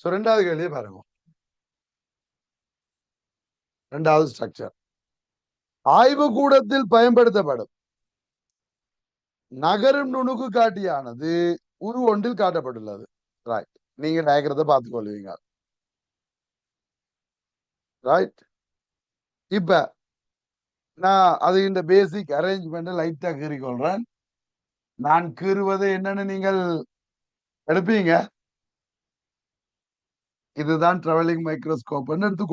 So ரெண்டாவது கேள்வியை பாருங்க. ரெண்டாவது ஸ்ட்ரக்சர் ஆய்வு கூடத்தில் பயன்படுத்தப்படும். நகரும் நுணுக்கு காட்டியானது உரு ஒன்றில் காட்டப்பட்டுள்ளது. ரைட் நீங்க டயக்கிறத பார்த்துக் கொள்வீங்க ரைட் இப்ப நான் அது இந்த பேசிக் அரேஞ்ச்மெண்ட் லைட்டா கீறிக்கொள்றேன். நான் கீறுவது என்னன்னு நீங்கள் எடுப்பீங்க? இதுதான் டிராவலிங் மைக்ரோஸ்கோப் எடுத்து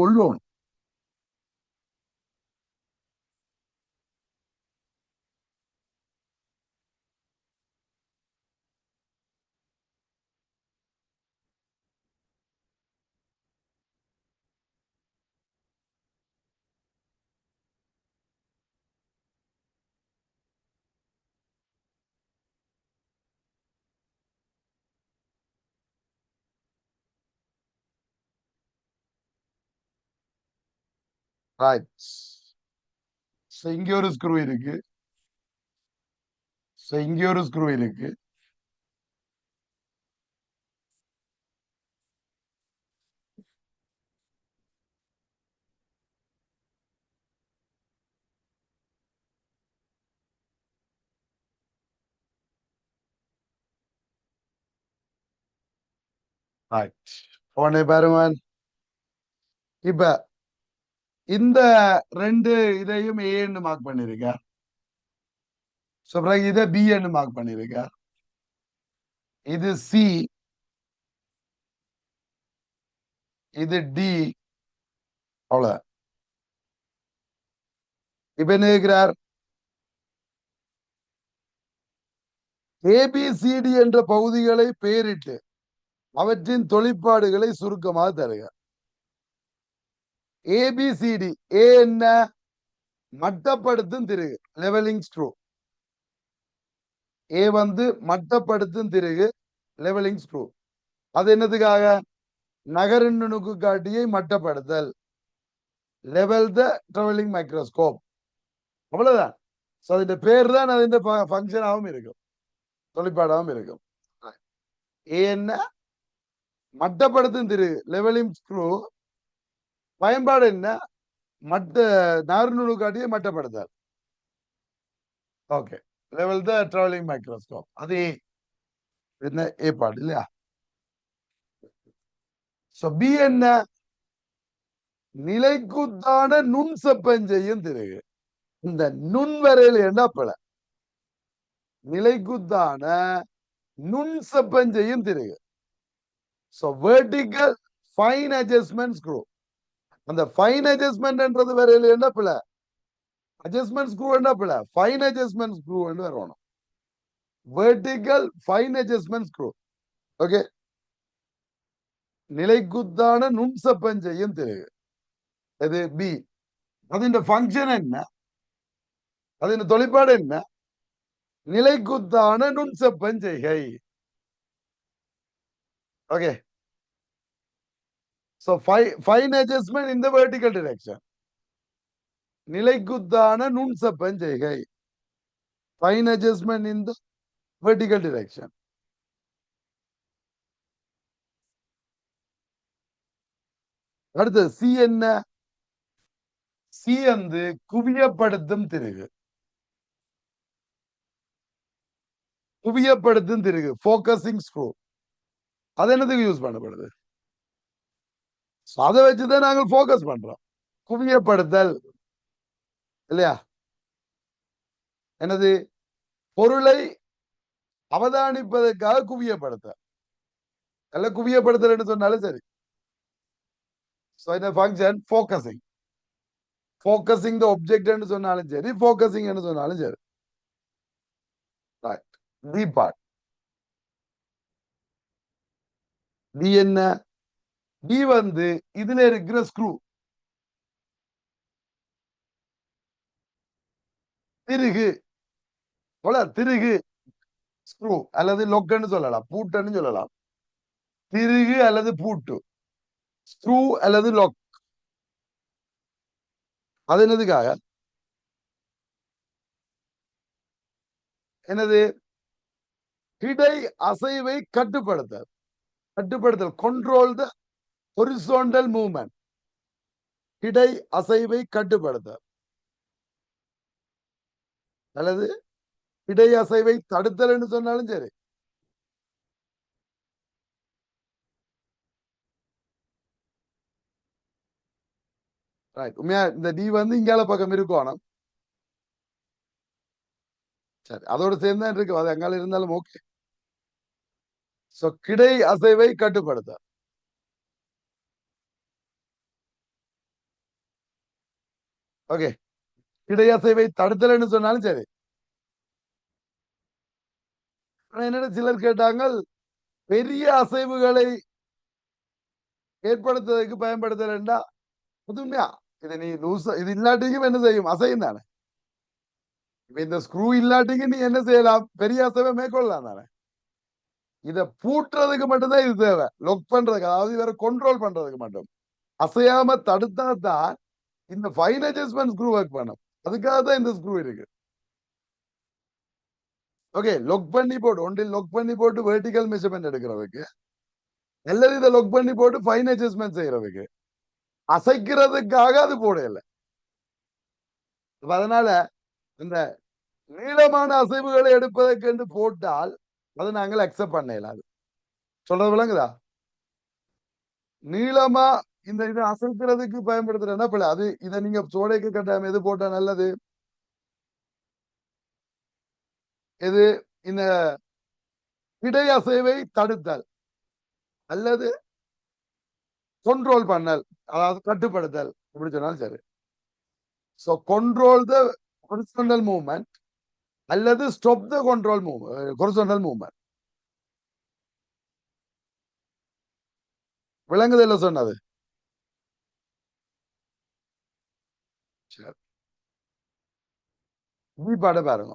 ரைட் ஸோ இங்க ஒரு ஸ்க்ரூ இருக்கு ஸோ இங்க ஒரு ஸ்க்ரூ இருக்கு ரைட் உடனே பாருங்க இப்ப இந்த ரெண்டு இதையும் ஏன்னு மார்க் பண்ணிருக்க. ஸோ பிறகு இதை பின்னு மார்க் பண்ணிருக்க. இது சி இது டி அவ்வளவு. இப்ப என்ன கேட்கிறார் ஏபிசிடி என்ற பகுதிகளை பெயரிட்டு அவற்றின் தொழிற்பாடுகளை சுருக்கமாக தருகிறார் ஏபிசிடி ஏ என்ன மட்டப்படுத்தும் திருகு லெவலிங் ஸ்க்ரூ ஏ வந்து மட்டப்படுத்தும் திருகு லெவலிங் ஸ்க்ரூ அது என்னதுக்காக நகரின் நுணுக்கு காட்டியை மட்டப்படுத்தல் லெவல் த ட்ராவலிங் மைக்ரோஸ்கோப் அவ்வளவுதான் ஸோ അതിന്റെ பேர் தான் അതിന്റെ ஃபங்க்ஷனாகவும் இருக்கும் தொழிற்பாடாகவும் இருக்கும் ஏ என்ன மட்டப்படுத்தும் திருகு லெவலிங் ஸ்க்ரூ பயன்பாடு என்ன? மட்ட நார்நுணு காட்டியே மட்டப்படுத்தார். Okay level the travelling microscope அது என்ன ஏற்பாடு இல்லையா? ஸோ பி என்ன? நிலைக்குத்தான நுண் செப்பஞ்செய்யும் திருகு. இந்த நுண் வரையில் என்ன பிழ? நிலைக்குத்தான நுண் செப்பஞ்செய்யும் திருகு. So vertical fine adjustment screw அந்த ஃபைன் அட்ஜஸ்ட்மெண்ட்ன்றது வரையில் என்ன பிழை அட்ஜஸ்ட்மெண்ட் ஸ்க்ரூ என்ன பிழை ஃபைன் அட்ஜஸ்ட்மெண்ட் ஸ்க்ரூ வரணும் vertical fine adjustment screw okay நிலைக்குத்தான நுண்சப்பம் செய்யும் திருகு இது பி അതിന്റെ ഫങ്ഷൻ என்ன അതിന്റെ தொழிற்பாடு என்ன நிலைக்குத்தான நுண்சப்பம் செய்கை okay So fi fine adjustment in the vertical direction. நிலைக்குத்தான நுண்சப்பம் செய்கை. Fine adjustment in the vertical direction அடுத்தது சி என்ன? சி வந்து குவியப்படுத்தும் திருகு. குவியப்படுத்தும் திருகு. ஃபோக்கஸிங் ஸ்க்ரூ அது என்னதுக்கு யூஸ் பண்ணப்படுது? அதை வச்சுதான் நாங்கள் ஃபோக்கஸ் பண்றோம். குவியப்படுத்தல். இல்லையா? என்னது? பொருளை அவதானிப்பதற்காக குவியப்படுத்த அல்ல குவியப்படுத்தல் சொன்னாலும் சரி. ஸோ இந்த function focusing focusing the object சொன்னாலும் சரி ஃபோக்கஸிங் சொன்னாலும் சரி. டி பார்ட் டி என்ன? டி வந்து இதுல இருக்கிற ஸ்க்ரூ திருகு. போல திருகு. ஸ்க்ரூ அல்லது லொக்கன்னு சொல்லலாம் பூட்டன்னு சொல்லலாம். திருகு அல்லது பூட்டு. ஸ்க்ரூ அல்லது லொக் அது என்னதுக்காக? என்னது? கிடை அசைவை கட்டுப்படுத்த கட்டுப்படுத்தல் கண்ட்ரோல் த ஹொரிசோண்டல் movement. கிடை அசைவை கட்டுப்படுத்த அல்லது இடை அசைவை தடுத்தல் என்று சொன்னாலும் சரி. ரைட் உண்மையா இந்த டி வந்து இங்கால பக்கம் இருக்கணும். சரி அதோட சேர்ந்து தான் இருக்கு. அது எங்கால இருந்தாலும் ஓகே சோ கிடை அசைவை கட்டுப்படுத்த ஓகே இடையசைவை தடுத்தலைன்னு சொன்னாலும் சரி. ஆனா சிலர் கேட்டாங்க பெரிய அசைவுகளை ஏற்படுத்துவதற்கு பயன்படுத்தலண்டா புதுமையா உண்மையா இது நீ லூஸ் இது இல்லாட்டிக்கும் என்ன செய்யும்? அசையும் தானே. இப்ப இந்த ஸ்க்ரூ இல்லாட்டிக்கு நீ என்ன செய்யலாம்? பெரிய அசைவை மேற்கொள்ளலாம் தானே. இத பூட்டுறதுக்கு மட்டும்தான் இது தேவை. லொக் பண்றதுக்கு அதாவது இவரை கண்ட்ரோல் பண்றதுக்கு மட்டும். அசையாம தடுத்தா தான் இந்த ஃபைன் அட்ஜஸ்ட்மெண்ட் ஸ்க்ரூ ஒர்க் பண்ணும். அதுக்காக தான் இந்த ஸ்க்ரூ இருக்கு. ஓகே லொக் பண்ணி போட்டு ஒன்றில் லொக் பண்ணி போட்டு வெர்டிகல் மெஷர்மெண்ட் எடுக்கிறதுக்கு அல்லது இதை லொக் பண்ணி போட்டு ஃபைன் அட்ஜஸ்ட்மெண்ட் செய்யறதுக்கு அசைக்கிறதுக்காக அது போடல. அதனால இந்த நீளமான அசைவுகளை எடுப்பதற்கு என்று போட்டால் அதை நாங்கள் அக்செப்ட் பண்ண இயலாது. சொல்றது விளங்குதா? நீளமா இந்த இதை அசைக்கிறதுக்கு பயன்படுத்துறேன்னா பிள்ளை? அது இதை நீங்க சோடைக்கு கட்டாயம் எது போட்டா நல்லது? எது? இந்த இடை அசைவை தடுத்தல். அல்லது கண்ட்ரோல் பண்ணல். அதாவது கட்டுப்படுத்தல். இப்படி சொன்னாலும் சரி. So control the horizontal movement அல்லது stop the control move horizontal movement விளங்குதல்ல சொன்னது சரி இப்படி பாட பாருங்க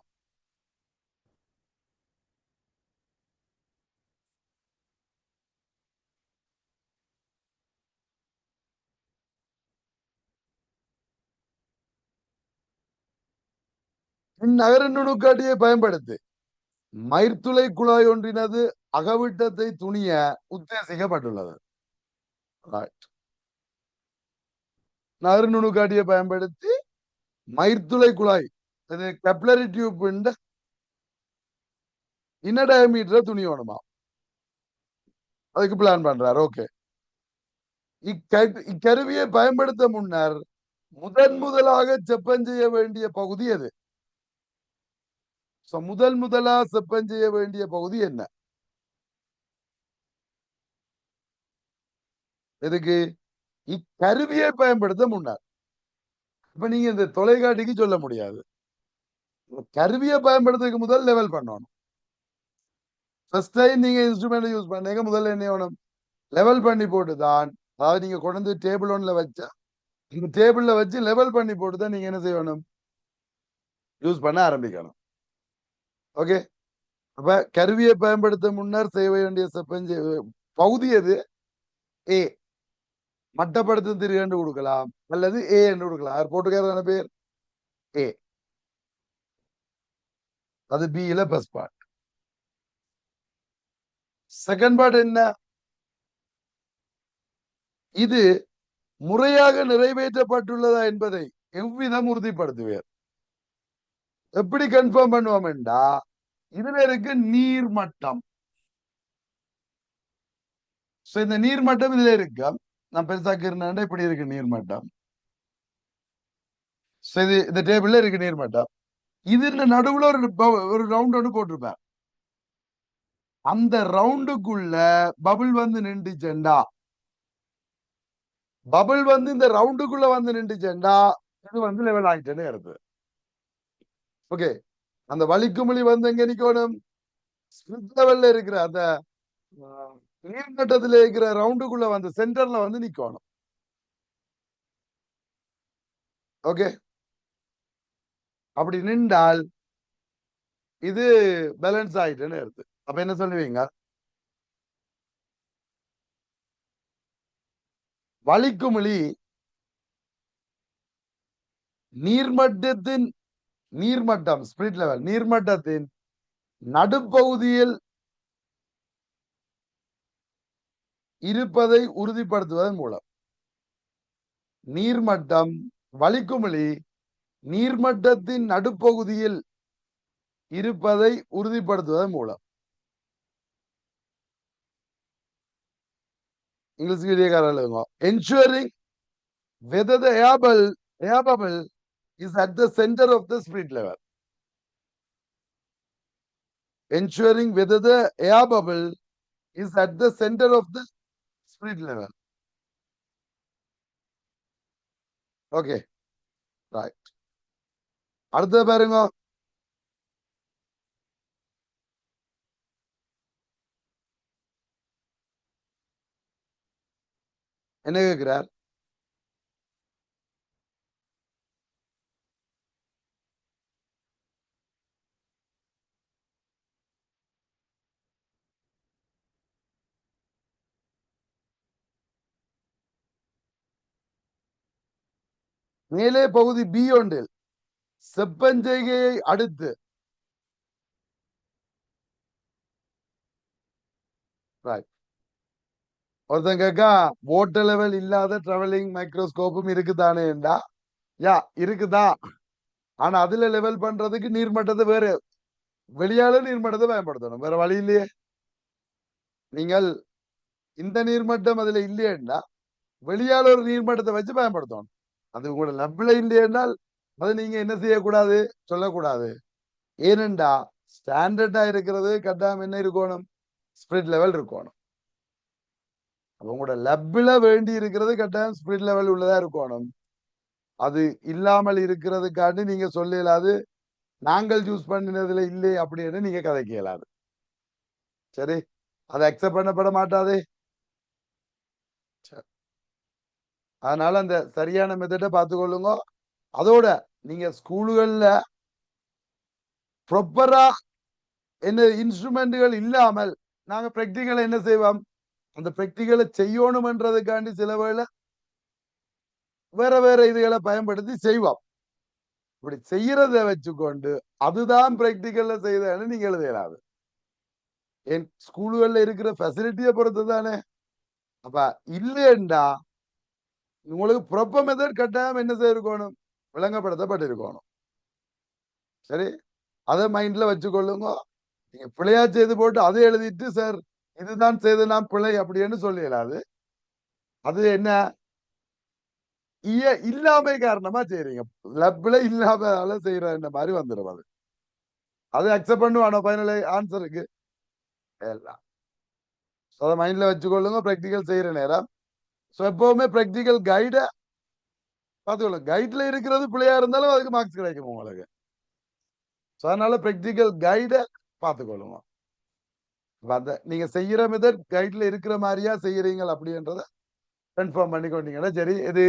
இந்நகர நுணுக்காட்டியை பயன்படுத்தி. மயிர்த்துளை குழாய் ஒன்றினது அகவிட்டத்தை துணிய உத்தேசிக்கப்பட்டுள்ளது. நகர நுணுக்காட்டியை பயன்படுத்தி மயிர்த்துளை குழாய் இது കപ്ലറി டியூப் இன்ன டயமீட்டர் துணி வேணுமா? அதுக்கு பிளான் பண்றார் ஓகே இக்கருவியை பயன்படுத்த முன்னர் முதன் முதலாக செப்பம் செய்ய வேண்டிய பகுதி எது? So, முதல் முதலா செப்பம் செய்ய வேண்டிய பகுதி என்ன? எதுக்கு? இக்கருவியை பயன்படுத்த முன்னார். இப்ப நீங்க இந்த தொலைக்காட்டிக்கு சொல்ல முடியாது. கருவியை பயன்படுத்துறதுக்கு முதல் லெவல் பண்ணணும். ஃபர்ஸ்ட் டைம் நீங்க இன்ஸ்ட்ருமெண்ட் யூஸ் பண்ணீங்க முதல்ல என்ன வேணும்? லெவல் பண்ணி போட்டு தான் அதாவது நீங்க கொண்டு வந்து டேபிள் ஒன்ல வச்சா இந்த டேபிள்ல வச்சு லெவல் பண்ணி போட்டு தான் நீங்க என்ன செய்யணும்? யூஸ் பண்ண ஆரம்பிக்கணும். ஓகே அப்ப கருவியை பயன்படுத்த முன்னர் செய்ய வேண்டிய செப்பஞ்சு பகுதி எது? ஏ மட்டப்படுத்தும் திரு என்று கொடுக்கலாம் அல்லது ஏ என்று கொடுக்கலாம். அவர் போட்டுக்காரதான பேர் ஏ அது பியில ஃபர்ஸ்ட் பார்ட் செகண்ட் பார்ட் என்ன? இது முறையாக நிறைவேற்றப்பட்டுள்ளதா என்பதை எவ்விதம் உறுதிப்படுத்துவார்? எப்படி கன்ஃபார்ம் பண்ணுவோம் என்றா இதுல இருக்கு நீர்மட்டம். சோ இந்த நீர்மட்டம் இதுல இருக்கு? நான் பெருசாக்கு இருந்தாண்டா இப்படி இருக்கு நீர்மட்டம்? சோ இது இந்த டேபிள்ல இருக்கு நீர்மட்டம். இதுல நடுவுல ஒரு ஒரு ரவுண்ட் ஒன்று போட்டிருப்பேன். அந்த ரவுண்டுக்குள்ள பபுள் வந்து நின்றுச்சேண்டா? பபிள் வந்து இந்த ரவுண்டுக்குள்ள வந்து நின்றுச்சேண்டா? இது வந்து லெவல் ஆகிட்டேன்னு இருக்கு ஓகே அந்த வலிக்குமிழி வந்து எங்க நிக்கணும்? லெவல்ல இருக்கிற அந்த ஆஹ், நீர்மட்டத்துல இருக்கிற ரவுண்டுக்குள்ள வந்து சென்டர்ல வந்து நிக்கணும். ஓகே அப்படி நின்றால் இது பேலன்ஸ் ஆயிட்டுன்னு இருக்கு அப்ப என்ன சொல்லுவீங்க? வலிக்குமிழி நீர்மட்டத்தின் நீர்மட்டம் ஸ்பிரிட் லெவல் நீர்மட்டத்தின் நடுப்பகுதியில் இருப்பதை உறுதிப்படுத்துவதன் மூலம். நீர்மட்டம் வலிக்குமிழி நீர்மட்டத்தின் நடுப்பகுதியில் இருப்பதை உறுதிப்படுத்துவதன் மூலம் இங்கிலீஷ் எழுதியக்காரர் எழுதுங்க ensuring whether the able bubble is at the centre of the spirit level ensuring whether the air bubble is at the center of the spirit level. Okay, right. அடுத்த பாருங்க என்ன கேட்கிறார் மேலே பகுதி பி ஒன்றில். செப்பஞ்செய்கையை அடுத்து. ஒருத்தன் கேக்கா ஓட்ட லெவல் இல்லாத டிராவலிங் மைக்ரோஸ்கோப்பும் இருக்குதானேண்டா யா இருக்குதா? ஆனா அதுல லெவல் பண்றதுக்கு நீர்மட்டத்தை வேற வெளியால நீர்மட்டத்தை பயன்படுத்தணும். வேற வழி இல்லையே. நீங்கள் இந்த நீர்மட்டம் அதுல இல்லையேண்டா வெளியால ஒரு நீர்மட்டத்தை வச்சு பயன்படுத்தணும். அது உங்களோட லெவல இல்லையென்றால் அது நீங்க என்ன செய்யக்கூடாது? சொல்லக்கூடாது. ஏனெண்டா ஸ்டாண்டர்டா இருக்கிறது கட்டாயம் என்ன இருக்கணும்? ஸ்பிரிட் லெவல் இருக்கணும். உங்களோட லப்பில வேண்டி இருக்கிறது கட்டாயம் ஸ்பிரிட் லெவல் உள்ளதா இருக்கணும். அது இல்லாமல் இருக்கிறதுக்காண்டி நீங்க சொல்லலாது நாங்கள் சூஸ் பண்ணினதுல இல்லை அப்படின்னு நீங்க கதைக்க இயலாது சரி? அது அக்செப்ட் பண்ணப்பட மாட்டாதே. அதனால அந்த சரியான மெத்தடை பார்த்துக்கொள்ளுங்க. அதோட நீங்க ஸ்கூலுகள்ல ப்ராப்பரா என்ன இன்ஸ்ட்ருமெண்ட்டுகள் இல்லாமல் நாங்க பிராக்டிக்கலை என்ன செய்வோம்? அந்த பிராக்டிக்கலை செய்யணும்ன்றதுக்காண்டி சில வேளை வேற வேற இதுகளை பயன்படுத்தி செய்வோம். இப்படி செய்யறத வச்சுக்கொண்டு அதுதான் பிராக்டிக்கல்ல செய்தன்னு நீங்க எழுதலாது. என் ஸ்கூலுகள்ல இருக்கிற ஃபெசிலிட்டியை பொறுத்து தானே அப்ப இல்லைண்டா உங்களுக்கு ப்ரொப்ப மெத்தட் கட்டாயம் என்ன செய்திருக்கணும் விளங்கப்படுத்தப்பட்டிருக்கணும். சரி? அதை மைண்ட்ல வச்சுக்கொள்ளுங்க. நீங்க பிழையா செய்து போட்டு அதை எழுதிட்டு சார் இதுதான் செய்து நான் பிழை அப்படின்னு சொல்லிடலாது. அது என்ன? இய இல்லாமை காரணமா செய்யறீங்க பிழை இல்லாம செய்யற இந்த மாதிரி வந்துடும் அது. அது அக்செப்ட் பண்ணுவானோ? ஃபைனல் ஆன்சருக்கு எல்லாம். அதை மைண்ட்ல வச்சுக்கொள்ளுங்க. ப்ராக்டிக்கல் செய்யற நேரம். ஸோ எப்பவுமே ப்ராக்டிக்கல் கைடை பார்த்துக்கொள்ளுங்க கைட்ல இருக்கிறது பிள்ளையா இருந்தாலும் அதுக்கு மார்க்ஸ் கிடைக்கும் உங்களுக்கு. ஸோ அதனால ப்ராக்டிக்கல் கைடை பார்த்துக்கொள்ளுங்க. அந்த நீங்க செய்யற மெத்தட் கைட்ல இருக்கிற மாதிரியா செய்யறீங்க அப்படின்றத கன்ஃபார்ம் பண்ணிக்கொண்டீங்கன்னா சரி இது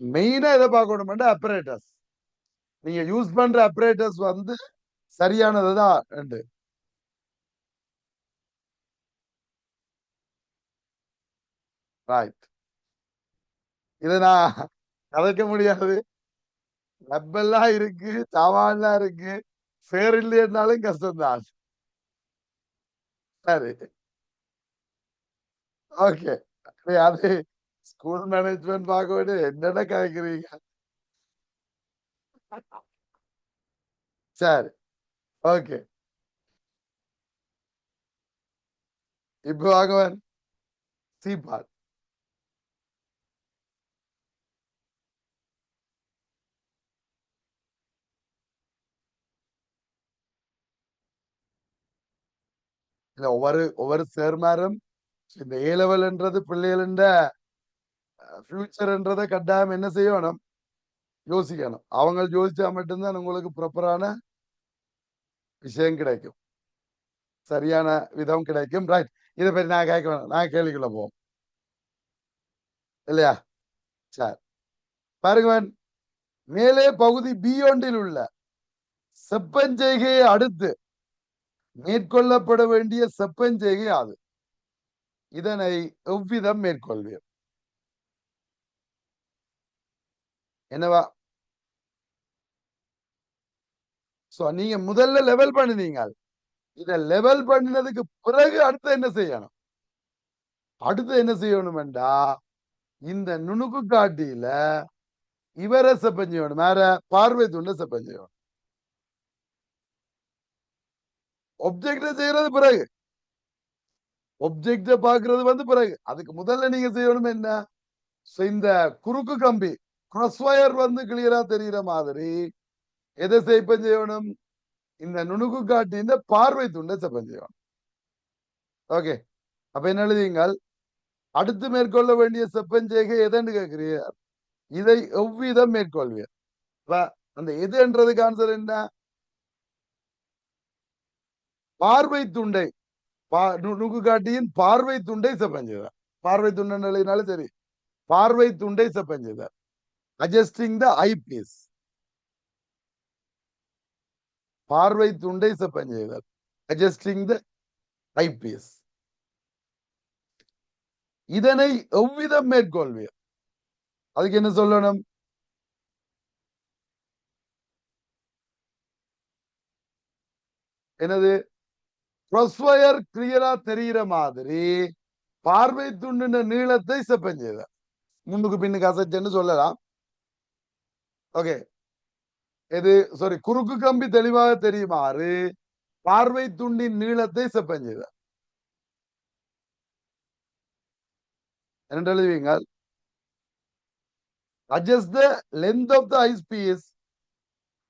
மெயினா எதை பார்க்கணும்னா அப்ரேட்டர்ஸ் நீங்க யூஸ் பண்ற அப்ரேட்டர்ஸ் வந்து சரியானது தான். ரெண்டு. ரைட் இதை நான் கதைக்க முடியாது. ரப்பெல்லாம் இருக்கு சாமான்லாம் இருக்கு. ஃபேர் இல்லைன்னாலும் கஷ்டம்தான். சரி. ஓகே அது ஸ்கூல் மேனேஜ்மெண்ட் பார்க்க வேண்டிய என்னென்ன கதைக்கிறீங்க சரி. ஓகே இப்போ வாங்குவன் சீபாட் இல்ல ஒவ்வொரு ஒவ்வொரு சேர்மாரும் இந்த ஏ லெவல்ன்றது பிள்ளைகள ஃபியூச்சர்ன்றதை கட்டாயம் என்ன செய்யணும்? யோசிக்கணும். அவங்க யோசிச்சா மட்டும்தான் உங்களுக்கு ப்ராப்பரான விஷயம் கிடைக்கும். சரியான விதம் கிடைக்கும். ரைட் இதை பற்றி நான் கேட்க வேணும். நான் கேள்விக்குள்ள போவோம். இல்லையா? சார். பாருங்கவன் மேலே பகுதி பி ஒன்றில் உள்ள செப்பஞ்செய்கையை அடுத்து மேற்கொள்ளப்பட வேண்டிய செப்பஞ்செய்கை அது. இதனை எவ்விதம் மேற்கொள்வீர்? என்னவா? சோ நீங்க முதல்ல லெவல் பண்ணினீங்க இத லெவல் பண்ணினதுக்கு பிறகு அடுத்து என்ன செய்யணும்? அடுத்து என்ன செய்யணும் என்றா இந்த நுணுக்கு காட்டியில இவரை செப்பம் செய்யணும். வேற பார்வை துண்டை செப்பம் செய்யணும் ஒப்ஜெக்ட செய்யறது பிறகு. ஒப்ஜெக்ட பாக்குறது வந்து பிறகு. அதுக்கு முதல்ல நீங்க செய்யணும் என்ன? இந்த குறுக்கு கம்பி cross ஒயர் வந்து கிளியரா தெரிகிற மாதிரி எதை செய்ப்பம் செய்யணும்? இந்த நுணுக்கு காட்டின பார்வை துண்டை செப்பம் செய்யணும். ஓகே அப்ப என்ன எழுதிங்கள் அடுத்து மேற்கொள்ள வேண்டிய செப்பஞ்செய்கை எதன்னு கேட்கிறீர்? இதை எவ்விதம் மேற்கொள்வீர்? அந்த எதுன்றதுக்கு ஆன்சர் என்ன? பார்வை துண்டை. பா- நு- காட்டியின் பார்வை துண்டை செப்பஞ்செய்தார் பார்வை துண்டை எழுதினாலும் சரி. பார்வை துண்டை செப்பஞ்செய்தார் அட்ஜஸ்டிங் த ஐ பீஸ் பார்வை துண்டை செப்பஞ்செய்தார் அட்ஜஸ்டிங் த ஐ பீஸ் இதனை எவ்விதம் மேற்கொள்வீர்? அதுக்கு என்ன சொல்லணும்? என்னது? பிரஸ்வயர் கிளியரா தெரிகிற மாதிரி பார்வை துண்டின நீளத்தை செப்பம் செய்த முன்னுக்கு பின்னுக்கு அசைச்சேன்னு சொல்லலாம். ஓகே. இது சாரி குறுக்கு கம்பி தெளிவாக தெரியுமாறு பார்வை துண்டின் நீளத்தை செப்பம் செய்த என்ன எழுதுவீங்க adjust the length of the eyepiece.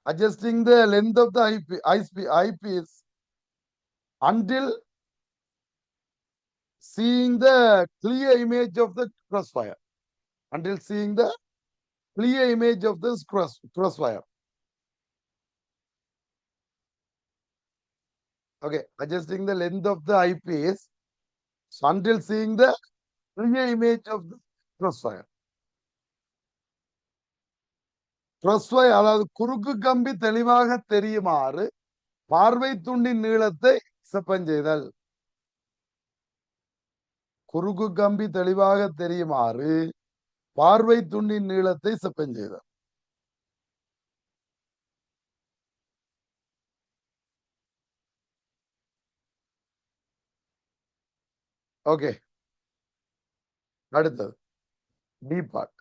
adjusting the length of the eyepiece, eyepiece, eyepiece. Until seeing the clear image of the crossfire until seeing the clear image of this cross crossfire okay adjusting the length of the eyepiece so until seeing the clear image of the crossfire crossfire அதாவது குறுக்கு கம்பி தெளிவாக தெரியுமாறு பார்வை துண்டின் நீளத்தை செப்பம் செய்தல் குறுக்கு கம்பி தெளிவாக தெரியுமாறு பார்வை துண்டின் நீளத்தை செப்பம் செய்தல் ஓகே. அடுத்தது. டி பார்ட்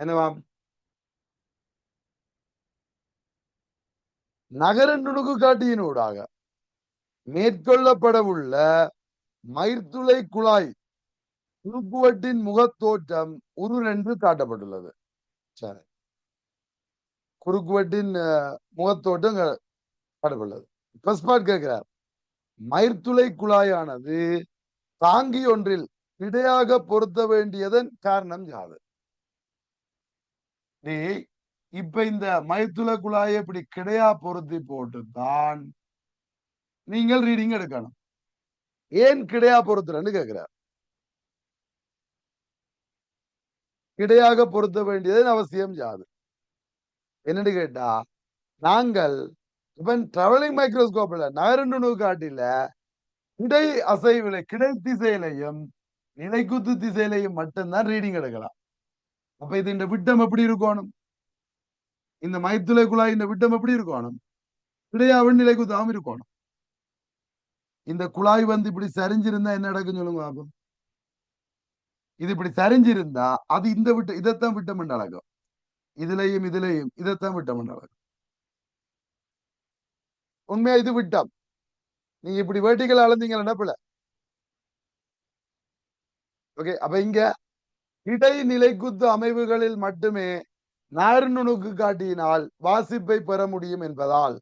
என்னவாம் நகர நுணுகு காட்டியினூடாக மேற்கொள்ளப்படவுள்ள மயிர்த்துளை குழாய் குறுக்குவட்டின் முகத்தோற்றம் உருள் என்று காட்டப்பட்டுள்ளது. சரி. குறுக்குவட்டின் முகத்தோட்டம் காட்டப்பட்டுள்ளது. ஃபர்ஸ்ட் பார்ட் கேட்கிறார். மயிர்த்துளை குழாயானது தாங்கி ஒன்றில் இடையாக பொருத்த வேண்டியதன் காரணம் யாது? நீ இப்ப இந்த மைத்துல குழாயை இப்படி கிடையா பொருத்தி போட்டுத்தான் நீங்கள் ரீடிங் எடுக்கணும். ஏன் கிடையா பொருத்துறன்னு கேக்குறார். கிடையாக பொருத்த வேண்டியது அவசியம் யாது? என்னன்னு கேட்டா நாங்கள் இப்ப டிராவலிங் மைக்ரோஸ்கோப்ல நகரண்டு காட்டில கிடை அசைவில கிடை திசையிலையும் நிலைக்குத்து திசையிலையும் மட்டும்தான் ரீடிங் எடுக்கலாம். அப்ப இது இந்த விட்டம் எப்படி இருக்கணும்? இந்த மைத்துளை குழாய் இந்த விட்டம் எப்படி இருக்கணும்? கிடையாவும் நிலை குத்தாம இருக்கணும். இந்த குழாய் வந்து இப்படி சரிஞ்சிருந்தா என்ன நடக்கும் சொல்லுங்க பாப்போம் இது இப்படி சரிஞ்சிருந்தா அது இந்த விட்டு இதைத்தான் விட்டம் என்று அழகும் இதுலயும் இதுலயும் இதைத்தான் விட்டம் என்று அழகும் உண்மையா இது விட்டம்? நீங்க இப்படி வேட்டிகள் அளந்தீங்க என்ன பிள்ளை ஓகே அப்ப இங்க இடைநிலைக்குத்து அமைவுகளில் மட்டுமே நுணுக்கு காட்டியினால் வாசிப்பை பெற முடியும் என்பதால்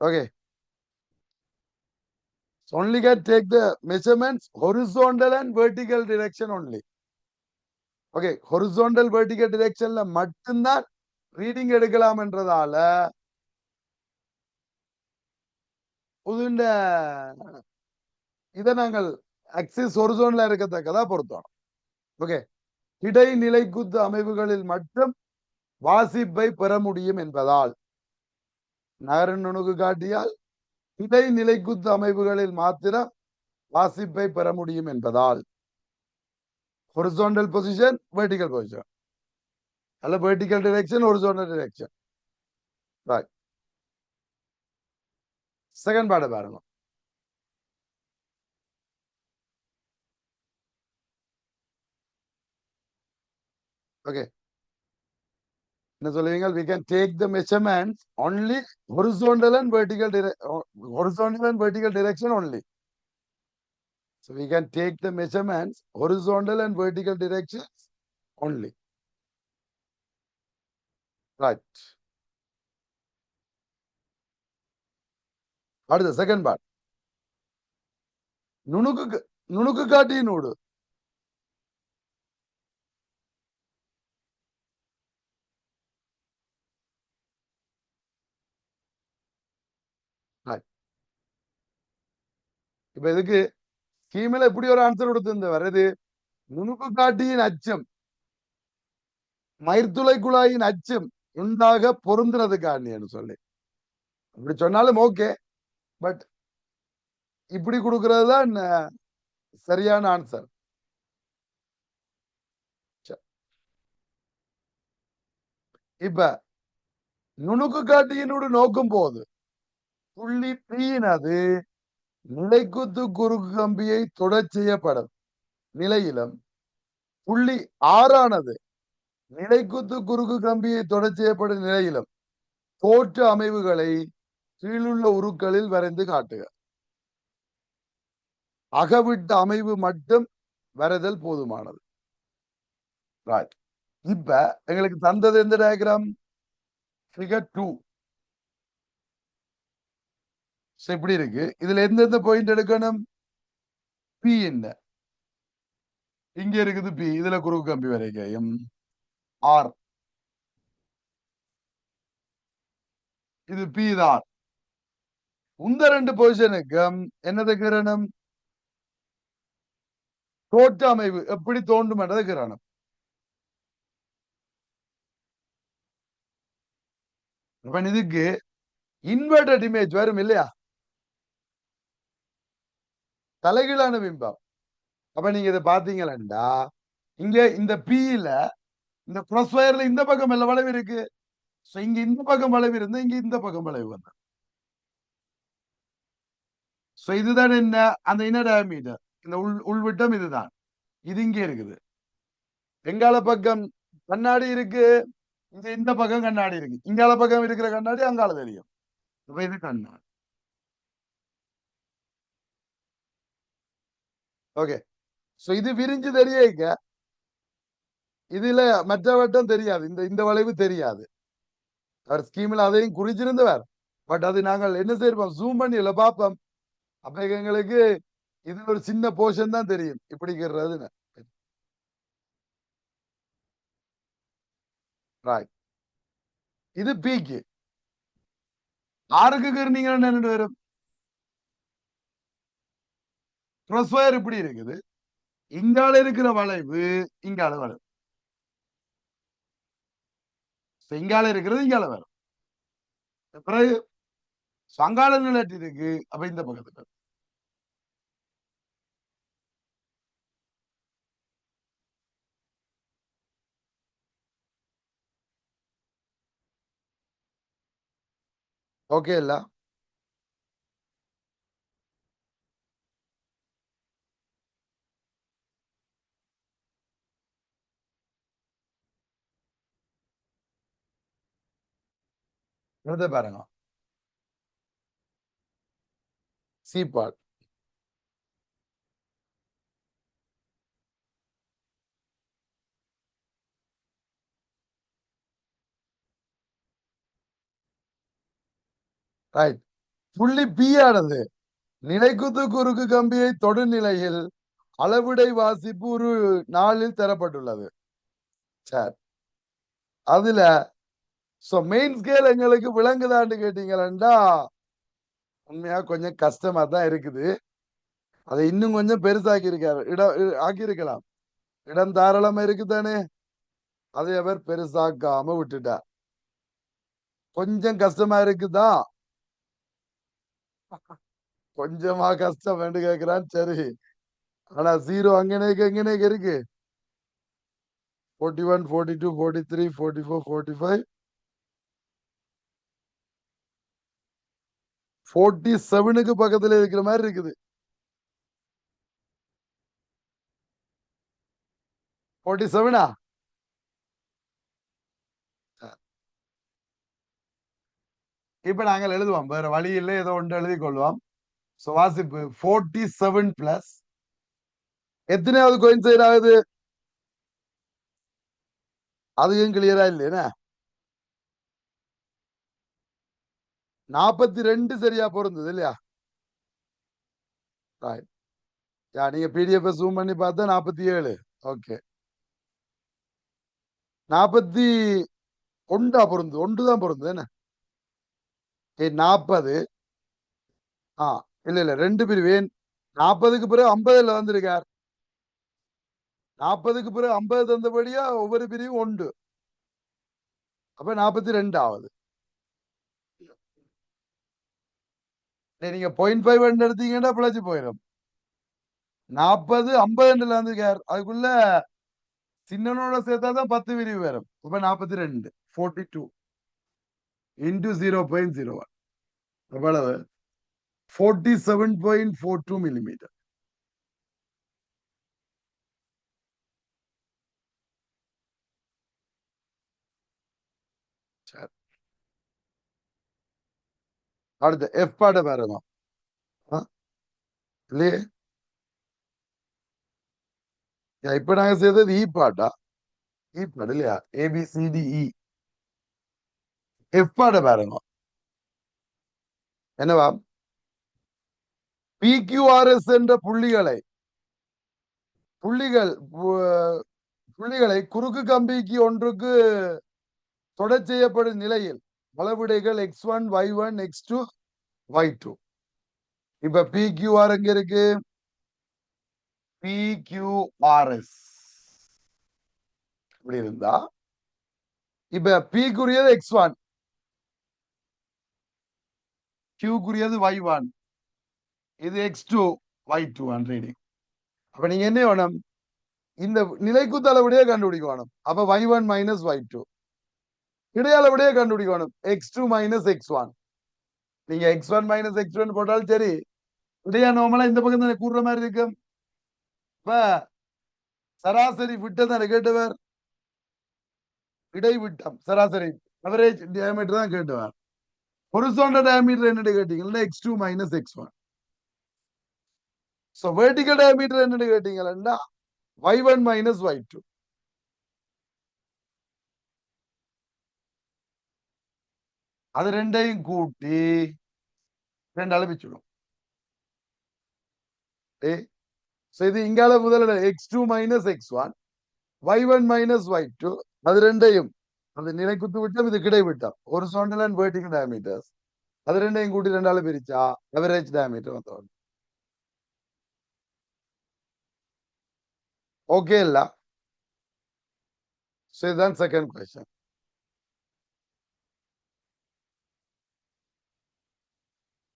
okay only can take the measurements horizontal and vertical direction only okay horizontal vertical directionல மட்டும்தான் ரீடிங் எடுக்கலாம் என்றதால புதுண்ட இதை நாங்கள் அக்சிஸ் ஒரிசோன்ல இருக்கத்தக்கதா பொருத்தோம் ஓகே இடைநிலை குத்து அமைவுகளில் மட்டும் வாசிப்பை பெற முடியும் என்பதால் நகர நுணுகு காட்டியால் இடைநிலை குத்து அமைப்புகளில் மாத்திரம் வாசிப்பை பெற முடியும் என்பதால் ஹொரிசோண்டல் பொசிஷன் வெர்டிகல் பொசிஷன் அல்ல vertical direction horizontal direction right second பாட பாருங்க ஓகே என்ன சொல்லுவீங்க we can take the measurements only horizontal and vertical dire- uh, horizontal and vertical direction only so we can take the measurements horizontal and vertical directions only right அடுத்த second part நுணுக்கு நுணுக்கு காட்டி நூடு. இப்ப இதுக்கு ஸ்கீமில் இப்படி ஒரு ஆன்சர் கொடுத்திருந்தவர் இது நுணுக்கு காட்டியின் அச்சம் மயிர்துளை குழாயின் அச்சம் உண்டாக பொருந்தினதுக்காண்டின்னு சொல்லி. அப்படி சொன்னாலும் ஓகே பட் இப்படி கொடுக்கறது தான் சரியான ஆன்சர். இப்ப நுணுக்கு காட்டியினோடு நோக்கும் போது புள்ளி பீனது நிலைக்குத்து குறுக்கு கம்பியை தொடர் செய்யப்படும். நிலையிலும் புள்ளி ஆறானது நிலைக்குத்து குறுக்கு கம்பியை தொடர் செய்யப்படும் நிலையிலும் தோற்ற அமைவுகளை கீழுள்ள உருக்களில் வரைந்து காட்டுக. அகவிட்ட அமைவு மட்டும் வரைதல் போதுமானது. ரைட் இப்ப எங்களுக்கு தந்தது எந்த டயக்ராம் ஃபிகர் டூ இப்படி இருக்கு. இதுல எந்தெந்த பாயிண்ட் எடுக்கணும்? பி என்ன? இங்க இருக்குது பி இதுல குறுக்கு கம்பி வரைக்கும் ஆர் இது பி தான். உங்க ரெண்டு பொசிஷனுக்கும் என்னது கிரணம்? தோற்ற அமைவு எப்படி தோண்டும் என்றது கிரணம். அப்ப இதுக்கு இன்வெர்டட் இமேஜ் வரும் இல்லையா? தலைகீழான பிம்பம். அப்ப நீங்க இதை பாத்தீங்களா இங்க இந்த பியில இந்த cross இந்த பக்கம் எல்லாம் வளைவு இருக்கு. இங்க இந்த பக்கம் வளைவு இருந்தா இங்க இந்த பக்கம் வளைவு வந்தது. சோ இதுதான் என்ன? அந்த இன்னர் டயமீட்டர் இந்த உள் உள்விட்டம் இதுதான். இது இங்கே இருக்குது. எங்கால பக்கம் கண்ணாடி இருக்கு. இந்த இந்த பக்கம் கண்ணாடி இருக்கு. இங்கால பக்கம் இருக்கிற கண்ணாடி அங்கால தெரியும். இப்ப இது கண்ணாடி. ஓகே சோ இது விரிஞ்சு தெரியக்க இதுல மற்ற வட்டம் தெரியாது. இந்த இந்த வளைவு தெரியாது. அவர் ஸ்கீம்ல அதையும் குறிச்சிருந்தவர். பட் அது நாங்கள் என்ன செய்யறோம் ஜூம் பண்ணி பார்ப்போம். அப்ப எங்களுக்கு இது ஒரு சின்ன போர்ஷன் தான் தெரியும். இப்படி இருக்கிறதுன்னு இது பீக்கு ஆறுக்கு கீர்னீங்கன்னா என்ன வரும் cross wire இப்படி இருக்குது. இங்கால இருக்கிற வளைவு இங்கால வளைவு. இங்கால இருக்கிறது இங்கால வரும் பிறகு சங்கால நிலட்டி இருக்கு அப்ப இந்த பக்கத்துக்கு ஓகே இல்ல எழுத பாருங்க சி பார்ட் ரைட் புள்ளி பி ஆனது நிலைக்குத்து குறுக்கு கம்பியை தொடுநிலையில் அளவிடை வாசிப்பு ஒரு நாளில் தரப்பட்டுள்ளது. சரி. அதுல சோ மெயின் ஸ்கேல் எங்களுக்கு விளங்குதான்னு கேட்டீங்களா உண்மையா கொஞ்சம் கஷ்டமா தான் இருக்குது. அதை இன்னும் கொஞ்சம் பெருசாக்கி இருக்காரு இடம் ஆக்கியிருக்கலாம். இடம் தாராளமா இருக்குதானே? அதை அவர் பெருசாக்காம விட்டுட்டார். கொஞ்சம் கஷ்டமா இருக்குதா? கொஞ்சமா கஷ்டம் வேண்டு கேக்குறான் சரி. ஆனா ஜீரோ அங்கனேக்கு எங்கனேக்கு இருக்கு forty one forty two forty three forty four forty five forty செவனுக்கு பக்கத்துல இருக்கிற மாதிரி இருக்குது. ஃபோர்ட்டி செவனா இப்ப நாங்கள் எழுதுவோம். வேற வழி இல்லை. ஏதோ ஒன்று எழுதி கொள்வோம். சோ வாசிப்பு ஃபோர்ட்டி செவன் பிளஸ் எத்தனையாவது கோயின்சைட் ஆகுது அதுவும் கிளியரா இல்லையா நாற்பத்தி ரெண்டு சரியா பொருந்தது இல்லையா? யா நீங்க பிடிஎஃப் ஜூம் பண்ணி பார்த்தா நாற்பத்தி ஏழு. ஓகே நாற்பத்தி ஒன்றா பொருந்து ஒன்று தான் பொருந்தது என்ன? நாற்பது ஆ இல்ல இல்ல ரெண்டு பிரிவு நாற்பதுக்கு பிறகு ஐம்பதுல வந்திருக்கார். நாற்பதுக்கு பிறகு ஐம்பது தந்தபடியா ஒவ்வொரு பிரிவும் ஒன்று. அப்ப நாற்பத்தி ரெண்டு ஆகுது. நீங்க பாயிண்ட் ஃபைவ் எடுத்தீங்கன்னா பிழைச்சு போயிடும் நாற்பது ஐம்பதுல வந்திருக்கார். அதுக்குள்ள சின்னனோட சேர்த்தா தான் பத்து விரிவு வரும். இப்ப நாற்பத்தி ரெண்டு forty two into zero point zero one எவ்வளவு forty seven point four two millimetre அடுத்து எஃப் பாட பாருங்க ஆ? இல்லையே? இப்ப நாங்க செய்தது இ பாட்டா? இ பாடு இல்லையா? ஏபிசிடிஇ எஃப் பாட பாருங்க என்னவா? பிக்யூஆர்எஸ் என்ற புள்ளிகளை புள்ளிகள் புள்ளிகளை குறுக்கு கம்பிக்கு ஒன்றுக்கு தொடர் செய்யப்படும் நிலையில் அளவிடைகள் X one Y one X two Y two இப்ப பிக்யூஆர் எங்க இருக்கு? பிக்யூஆர்எஸ் இப்படி இருந்தா இப்ப பிக்குரியது எக்ஸ் ஒன் கியூக்குரியது ஒய் ஒன் இது X two Y two reading அப்ப நீங்க என்ன வேணும்? இந்த நிலைக்கு அளவுடைய கண்டுபிடிக்கணும் அப்ப Y one minus Y two இடையளவுடைய கண்டுபிடிக்கணும் X two minus X one நீங்க X one minus X one போட்டாலும் சரி இடையா நார்மலா இந்த பக்கம் தானே கூடுற மாதிரி இருக்கும் இப்ப சராசரி விட்டதானே கேட்டவர்? இடை விட்டம் சராசரி அவரேஜ் டயமீட்டர் தான் கேட்டவர். ஹொரிசோண்டல் டயமீட்டர் என்னன்னு கேட்டீங்கன்னா X two minus X one so vertical diameter என்னன்னு கேட்டீங்கன்னா Y one minus Y two அது ரெண்டையும் கூட்டி ரெண்டு அளவிச்சுடும். ஏ ஸோ இது இங்கால முதல்ல X two minus X one Y one minus Y two அது ரெண்டையும் அந்த நிலைக்குத்து விட்டம் இது கிடை விட்டம் ஒரு சோண்டல் அண்ட் வெர்டிகல் டயமீட்டர்ஸ் அது ரெண்டையும் கூட்டி ரெண்டால பிரிச்சா அவரேஜ் டயமீட்டர் வந்து ஓகே இல்ல? ஸோ இதுதான் செகண்ட் கொஸ்டின்